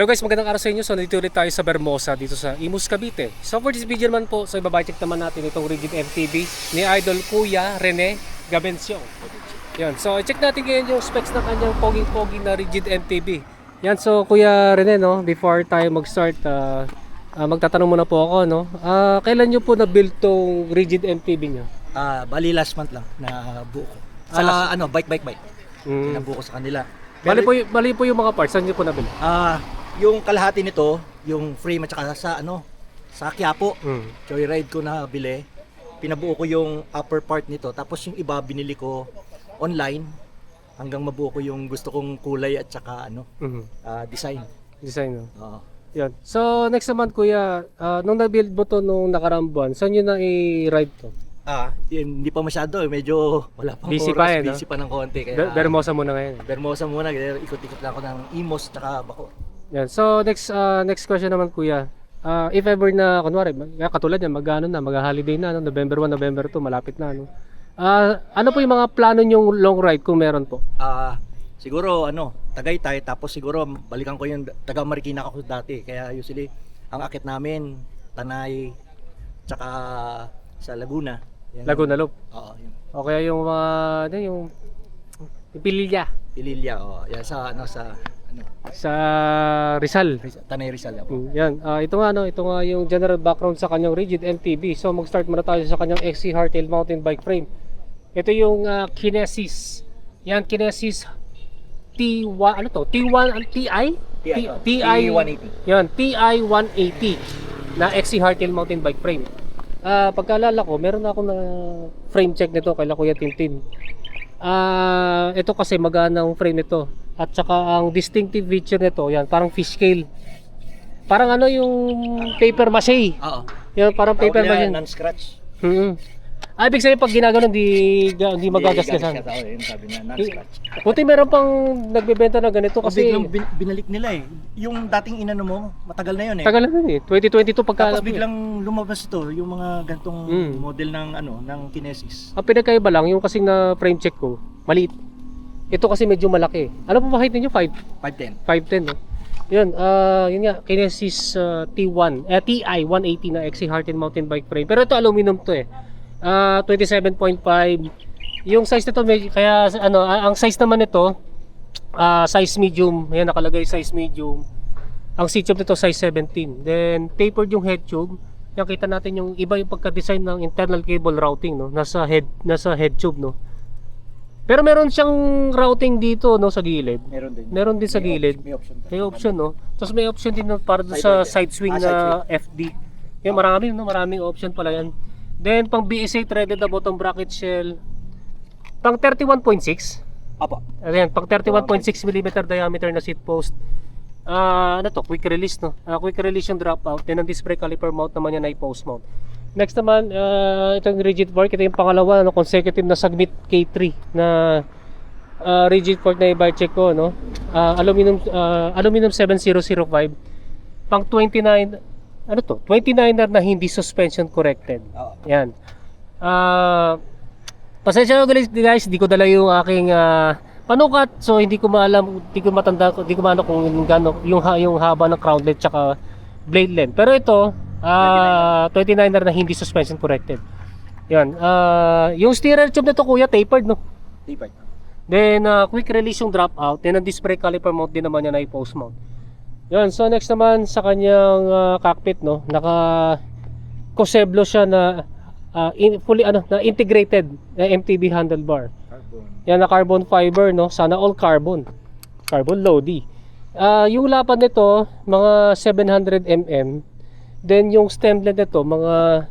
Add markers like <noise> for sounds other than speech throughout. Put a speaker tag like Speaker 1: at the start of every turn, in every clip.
Speaker 1: Hello guys, magandang araw sa inyo. So, nandito ulit tayo sa Bermosa dito sa Imus, Cavite. So, for this video naman po, so ibabay-check naman natin itong Rigid MTB ni Idol Kuya Rene Gabencio. Yan. So, check natin ngayon yung specs ng kanyang poging-pogi na Rigid MTB. Yan. So, Kuya Rene, no, before tayo mag-start, ah, ah, magtatanong muna po ako, no. Ah, kailan nyo po na-build tong Rigid MTB nyo?
Speaker 2: Ah, bali last month lang na buo ko. Sa
Speaker 1: Ah,
Speaker 2: ano, bike bike bike.
Speaker 1: Mm.
Speaker 2: Nabuo ko sa kanila.
Speaker 1: Bali po, bali po yung mga parts, saan nyo po nabili?
Speaker 2: Ah, yung kalahati nito, yung frame at saka sa ano, sa Quiapo,
Speaker 1: Mm.
Speaker 2: joyride ko na bili. Pinabuo ko yung upper part nito, tapos yung iba binili ko online hanggang mabuo ko yung gusto kong kulay at saka ano,
Speaker 1: Mm.
Speaker 2: ah, design.
Speaker 1: Design, no?
Speaker 2: Oo.
Speaker 1: Yan. So, next naman kuya, ah, nung na-build mo to nung nakaraang buwan, saan nyo na i-ride to?
Speaker 2: Ah, yun, hindi pa masyado, eh, medyo wala pang
Speaker 1: Busy
Speaker 2: oras,
Speaker 1: pa eh, no?
Speaker 2: busy pa ng konti kaya
Speaker 1: Ber- Bermosa muna ngayon.
Speaker 2: Bermosa muna, kaya ikot-ikot lang ako ng Imos tsaka Bako.
Speaker 1: Yan. So, next ah, next question naman kuya. Ah, if ever na, kunwari, ah, katulad yan, mag-ano na, mag-holiday na, no? November 1, November 2, malapit na, no? Ah, ano po yung mga plano nyong long ride kung meron po?
Speaker 2: Ah, siguro ano, Tagaytay tapos siguro balikan ko yung taga Marikina ako dati. Kaya usually ang akit namin Tanay tsaka sa Laguna. Yan.
Speaker 1: Laguna Loop.
Speaker 2: Oo, yun.
Speaker 1: O kaya yung mga, ano yung, yung Pililya
Speaker 2: Pililya, oh. Yan sa ano sa ano,
Speaker 1: sa Rizal.
Speaker 2: Rizal, Tanay Rizal ako.
Speaker 1: Mm, Yan, Ah, ito nga no, ito nga yung general background sa kanyang rigid MTB. So mag-start muna tayo sa kanyang XC Hardtail mountain bike frame. Ito yung ah, Kinesis. Yan Kinesis T1 ano to? T1 ang TI?
Speaker 2: TI.
Speaker 1: TI
Speaker 2: T180.
Speaker 1: Yan, TI 180 na XC Hardtail mountain bike frame. Ah, pagkaalala ko, meron na ako na frame check nito kay Kuya Tintin. Ah, ito kasi magana ang frame nito. At saka ang distinctive feature nito, yan, parang fish scale. Parang ano yung paper mache.
Speaker 2: Oo.
Speaker 1: Yan, parang paper mache.
Speaker 2: nila non-scratch.
Speaker 1: Hmm. Ah, ibig sabihin pag ginagano hindi hindi magagasgasan.
Speaker 2: Hindi gagasgas, oo, yun sabi niya, non-scratch.
Speaker 1: Buti meron pang nagbebenta ng ganito
Speaker 2: Kasi
Speaker 1: kasi
Speaker 2: biglang bin- binalik nila eh. Yung dating inano mo, matagal na yun eh.
Speaker 1: tagal na nun eh. 2022 pagka
Speaker 2: Tapos biglang lumabas ito, yung mga gantong
Speaker 1: Mm.
Speaker 2: model ng ano, ng Kinesis.
Speaker 1: Ang pinagkaiba lang, yung kasing na frame check ko, maliit. Ito kasi medyo malaki. Ano po ba height ninyo? 5,
Speaker 2: 510.
Speaker 1: 5'10", no? Yun, ah yun nga, Kinesis ah, T1, eh, TI 180 na XC Hardtail mountain bike frame. Pero ito aluminum to eh. Ah 27.5. Yung size nito, may, kaya ano, ang size naman nito, ah size medium. Ayan, nakalagay size medium. Ang seat tube nito size 17. Then tapered yung head tube. Yan kita natin yung iba yung pagka-design ng internal cable routing no, nasa head nasa head tube no. Pero meron siyang routing dito no sa gilid.
Speaker 2: Meron din.
Speaker 1: Meron din sa
Speaker 2: May
Speaker 1: gilid.
Speaker 2: option- May option.
Speaker 1: May option no. Tapos may option din para doon
Speaker 2: Side
Speaker 1: sa side swing
Speaker 2: Ah, side
Speaker 1: na FD. Yan marami no, maraming option pala yan. Then pang BSA threaded na bottom bracket shell. Pang 31.6.
Speaker 2: Apo.
Speaker 1: Ayan, pang 31.6 mm diameter na seat post. Ah, ano to? Quick release no. Ah, quick release yung dropout. Then ang disc brake caliper mount naman yan ay post mount. Next naman, ah, itong rigid fork, ito yung pangalawa, no, consecutive na Submit K3 na ah, rigid fork na i-bike check ko, no. Ah, aluminum ah, aluminum 7005 pang 29 ano to? 29er na hindi suspension corrected.
Speaker 2: Oo.
Speaker 1: Yan. Ah, pasensya na guys, guys, hindi ko dala yung aking ah, panukat. So hindi ko maalam, hindi ko matanda, hindi ko maano kung gaano yung yung haba ng crown length tsaka blade length. Pero ito, ah 29er na hindi suspension corrected. Yan. Ah, yung steerer tube nito kuya tapered no.
Speaker 2: Tapered.
Speaker 1: Then ah, quick release yung drop out. Then ang disc brake caliper mount din naman yan ay post mount. Yan, so next naman sa kanyang ah, cockpit no, naka Coseblo siya na ah, in, fully ano, na integrated na MTB handlebar.
Speaker 2: Carbon.
Speaker 1: Yan na carbon fiber no, sana all carbon. Carbon Lodi. Ah, yung lapad nito mga 700 mm. Then yung stem length nito mga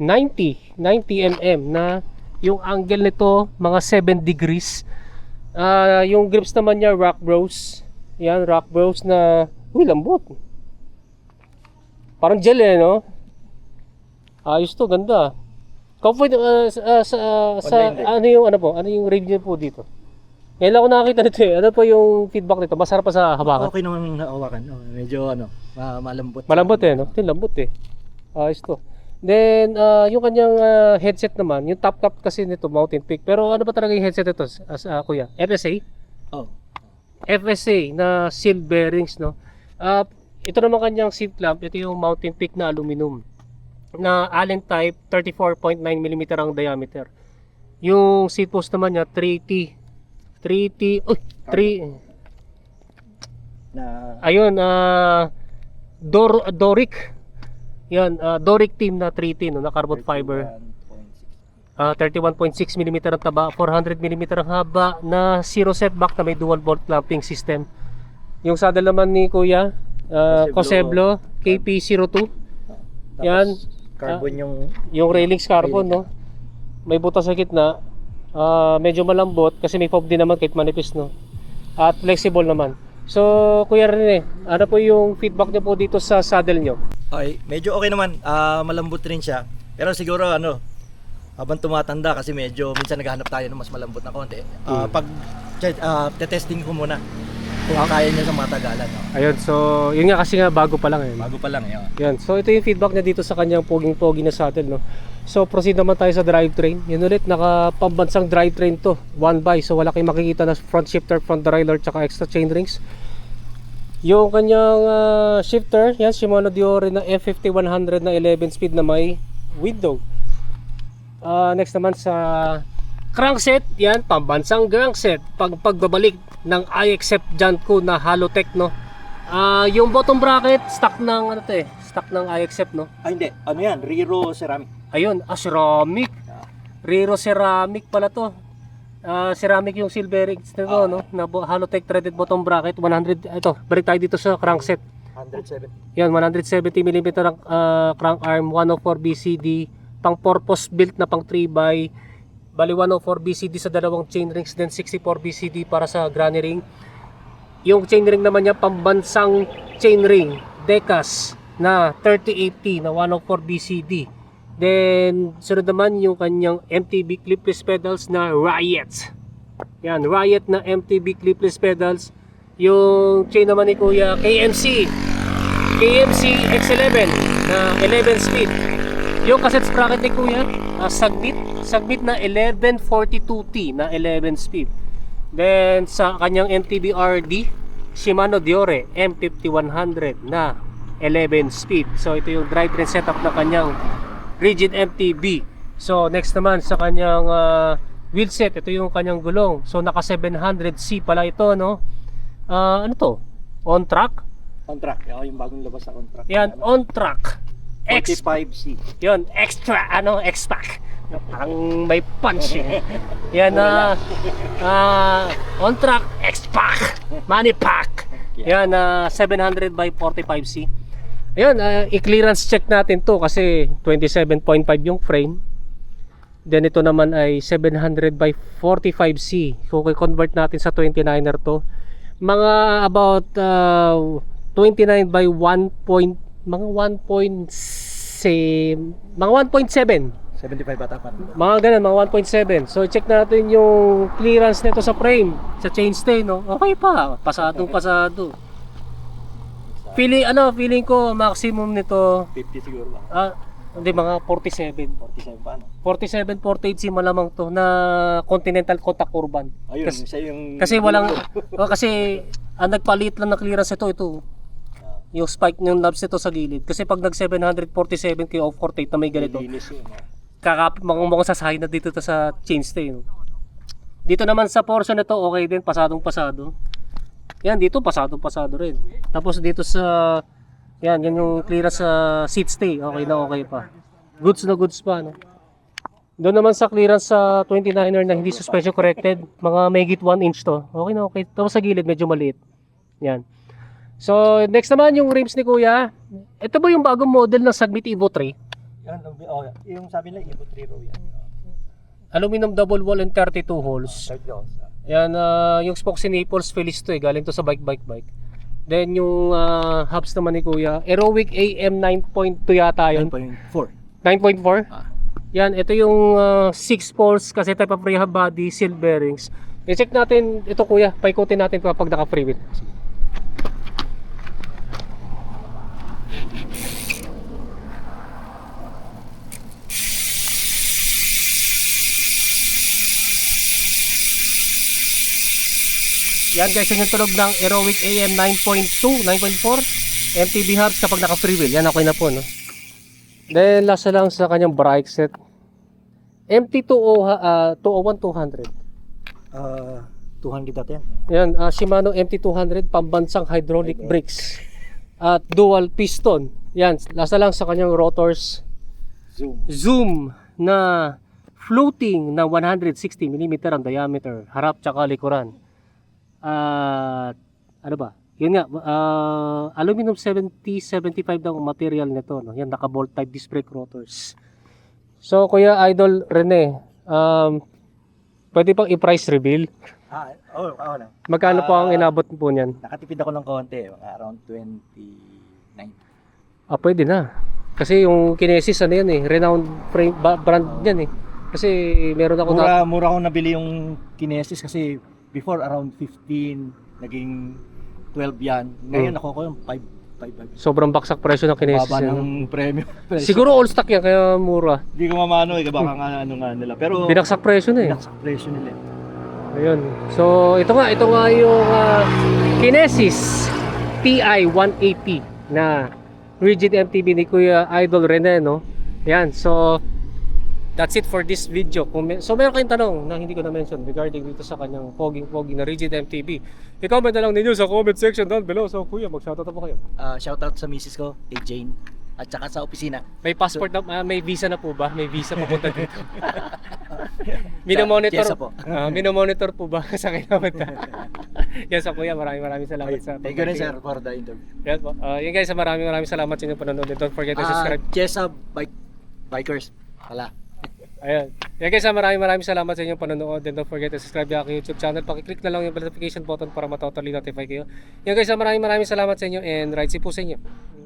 Speaker 1: 90, 90 mm na yung angle nito mga 7 degrees. Ah, yung grips naman niya rock bros. Yan, rock bros na uy lambot. Parang gel eh, no? Ayos to, ganda. Comfort uh, sa, sa, sa ano yung ano po? Ano yung review po dito? Ngayon lang ako nakakita nito eh. Ano po yung feedback nito? Masarap pa sa habakan.
Speaker 2: Okay naman hawakan. Oh, medyo ano, ma- malambot.
Speaker 1: Malambot eh, no? Ito yung lambot eh. Ayos to. Then, ah, yung kanyang ah, headset naman, yung top top kasi nito, Mountain Peak. Pero ano ba talaga yung headset nito, as, ah, kuya? FSA?
Speaker 2: Oh.
Speaker 1: FSA na seal bearings no. Ah, ito naman kanyang seat clamp, ito yung Mountain Peak na aluminum na Allen type 34.9 mm ang diameter. Yung seat post naman niya 3T 3T uy, 3
Speaker 2: Na
Speaker 1: ayun ah Dor Doric yan ah, Doric team na 3T no na carbon fiber
Speaker 2: 31.6.
Speaker 1: Ah, 31.6 mm ang taba, 400 mm ang haba na zero setback na may dual bolt clamping system. Yung saddle naman ni Kuya, ah, Coseblo KP02,
Speaker 2: Tapos,
Speaker 1: Yan.
Speaker 2: Carbon yung
Speaker 1: yung railings carbon no. May butas sa gitna. Ah, medyo malambot kasi may fob din naman kahit manipis no. At flexible naman. So, Kuya Rene, ano po yung feedback niyo po dito sa saddle niyo?
Speaker 2: Okay, medyo okay naman. Ah, malambot rin siya. Pero siguro ano, habang tumatanda kasi medyo minsan naghahanap tayo ng mas malambot na konti. Ah,
Speaker 1: Mm.
Speaker 2: pag uh, testing ko muna kung kaya niya sa matagalan. No?
Speaker 1: Ayun, so yun nga kasi nga bago pa lang eh.
Speaker 2: Bago pa lang eh, oh. yun.
Speaker 1: Yan. So ito yung feedback niya dito sa kanyang poging-pogi na saddle, no. So proceed naman tayo sa drivetrain. Yun ulit, naka pambansang drivetrain to. One by. So wala kayong makikita na front shifter, front derailleur, tsaka extra chain rings. Yung kanyang ah, shifter, yan Shimano Diore na F5100 na 11 speed na may window. Ah, next naman sa crankset, yan pambansang crankset. Pag pagbabalik ng iAccept Janko na Halotech, no. Ah, yung bottom bracket stock ng ano to eh, stock ng iAccept no.
Speaker 2: Ah, hindi. Ano yan? Riro ceramic.
Speaker 1: Ayun, ah, ceramic. Rero ceramic pala to. Ah, ceramic yung silver rigs nito
Speaker 2: Ah.
Speaker 1: no, na Halotech threaded bottom bracket 100 ito, balik tayo dito sa crankset.
Speaker 2: 107.
Speaker 1: Yan, 170 mm ang ah, crank arm, 104 BCD, pang purpose built na pang 3 by bali 104 BCD sa dalawang chain rings, then 64 BCD para sa granny ring. Yung chain ring naman niya pambansang chain ring, Decas na 3080 na 104 BCD. Then sunod naman yung kanyang MTB clipless pedals na Riot. Yan, Riot na MTB clipless pedals. Yung chain naman ni Kuya KMC KMC X11 na 11 speed. Yung cassette sprocket ni Kuya, uh, Sagbit, Sagbit na 1142T na 11 speed. Then sa kanyang MTB RD, Shimano Diore M5100 na 11 speed. So ito yung drivetrain setup na kanyang rigid MTB. So next naman sa kanyang uh, wheel set, ito yung kanyang gulong. So naka 700C pala ito, no? Ah, ano to? On track?
Speaker 2: On track. Ako yung bagong labas sa on track.
Speaker 1: Yan, on track. X,
Speaker 2: 45C.
Speaker 1: yun, extra, ano, X-Pack. Parang may punch eh. <laughs> Yan na, ah, on track, X-Pack, money pack. Yan, na 700 by 45C. Ayun, ah, i-clearance check natin to kasi 27.5 yung frame. Then ito naman ay 700 by 45C. So, convert natin sa 29er to. Mga about ah, 29 by 1 mga 1.7, mga 1.7.
Speaker 2: 75 bata pa.
Speaker 1: Mga ganun, mga 1.7. So, check natin yung clearance nito sa frame, sa chainstay, no? Okay pa, pasadong pasado. Feeling, ano, feeling ko maximum nito,
Speaker 2: 50 siguro lang.
Speaker 1: ah, hindi, mga 47.
Speaker 2: 47 pa, no?
Speaker 1: 47, 48 si malamang to na Continental Kotak Urban.
Speaker 2: Ayun,
Speaker 1: Kasi-
Speaker 2: siya yung...
Speaker 1: Kasi walang, oh, kasi ang nagpalit lang ng clearance ito, ito. Yung spike ng knobs nito sa gilid. Kasi pag nag 747 kayo off 48 na may ganito,
Speaker 2: Linis yun, no?
Speaker 1: kakap mga mga sasahin na dito to sa chainstay no? dito naman sa portion na to okay din pasadong pasado. Yan dito pasadong pasado rin. Tapos dito sa yan yan yung clearance sa seat stay okay na okay pa. Goods na goods pa no? Doon naman sa clearance sa 29er na hindi suspension corrected mga megit 1 inch to. Okay na okay. Tapos sa gilid medyo maliit. Yan so next naman yung rims ni kuya ito ba yung bagong model ng Sagmit Evo 3
Speaker 2: Yan, oh, yung sabi nila, Evo 3 row yan.
Speaker 1: aluminum double wall and 32 holes.
Speaker 2: Loss.
Speaker 1: Yan, ah, yung spokes ni Naples Phillips to eh, galing to sa bike, bike, bike. Then yung ah, hubs naman ni Kuya, Aerowick AM 9.2 yata yun.
Speaker 2: 9.4.
Speaker 1: 9.4?
Speaker 2: Ah.
Speaker 1: Yan, ito yung 6 poles kasi type of rehab body, seal bearings. I-check natin ito Kuya, paikutin natin kapag naka-free wheel. Yan guys, yung tunog ng Aerowick AM 9.2, 9.4 MTB Hubs kapag naka-free wheel. Yan, okay na po, no? Then, last na lang sa kanyang brake set. MT-20, uh, 201-200.
Speaker 2: Ah, 200 dati yan.
Speaker 1: Yan, ah, Shimano MT-200, pambansang hydraulic
Speaker 2: Okay.
Speaker 1: brakes. At dual piston. Yan, last na lang sa kanyang rotors.
Speaker 2: Zoom.
Speaker 1: Zoom na floating na 160 mm ang diameter, harap tsaka likuran. At ano ba? Yun nga, ah, aluminum 70-75 daw ang material nito. No? Yan, naka-bolt type disc brake rotors. So, Kuya Idol Rene, um, pwede pang i-price reveal?
Speaker 2: Ah, oh, ako na.
Speaker 1: Magkano po ang
Speaker 2: Ah.
Speaker 1: inabot po niyan?
Speaker 2: Nakatipid ako ng konti, mga around 29.
Speaker 1: Ah, pwede na. Kasi yung Kinesis, ano yan eh, renowned frame, brand yan eh. Kasi meron ako na,
Speaker 2: Mura, mura akong nabili yung Kinesis kasi before around 15, naging 12 yan. Ngayon
Speaker 1: Hmm.
Speaker 2: ako ko yung 5, 5, 5.
Speaker 1: sobrang baksak presyo ng Kinesis.
Speaker 2: Baba
Speaker 1: yan,
Speaker 2: ng premium. <laughs>
Speaker 1: Siguro all stock yan, kaya mura.
Speaker 2: Hindi ko mamano eh, baka nga ano nga nila. Pero
Speaker 1: Binaksak presyo na eh.
Speaker 2: binaksak presyo nila. eh.
Speaker 1: Ayun. So, ito nga, ito nga yung ah, Kinesis TI 180 na rigid MTB ni Kuya Idol Rene, no? Yan, so that's it for this video. Kung may- so, meron kayong tanong na hindi ko na-mention regarding dito sa kanyang poging-poging na rigid MTB. I-comment na lang ninyo sa comment section down below. So, Kuya, mag-shoutout po kayo.
Speaker 2: Ah, shoutout sa misis ko, kay Jane. At saka sa opisina.
Speaker 1: May passport na, ah, may visa na po ba? May visa papunta dito. <laughs> Minomonitor,
Speaker 2: po. <laughs>
Speaker 1: Ah, minomonitor po ba <laughs> sa kailangan Yan sa kuya, maraming maraming salamat sa
Speaker 2: Thank you rin sir for the interview.
Speaker 1: Yan po. Ah, yan guys, maraming maraming salamat sa inyong panonood. Don't forget to subscribe.
Speaker 2: Jessa Bike, Bikers. Wala.
Speaker 1: Ayan. Yan guys, ah, maraming maraming salamat sa inyong panonood. And don't forget to subscribe sa aking YouTube channel. Pakiclick na lang yung notification button para matotally notify kayo. Yan guys, ah, maraming maraming salamat sa inyo and ride si po sa inyo.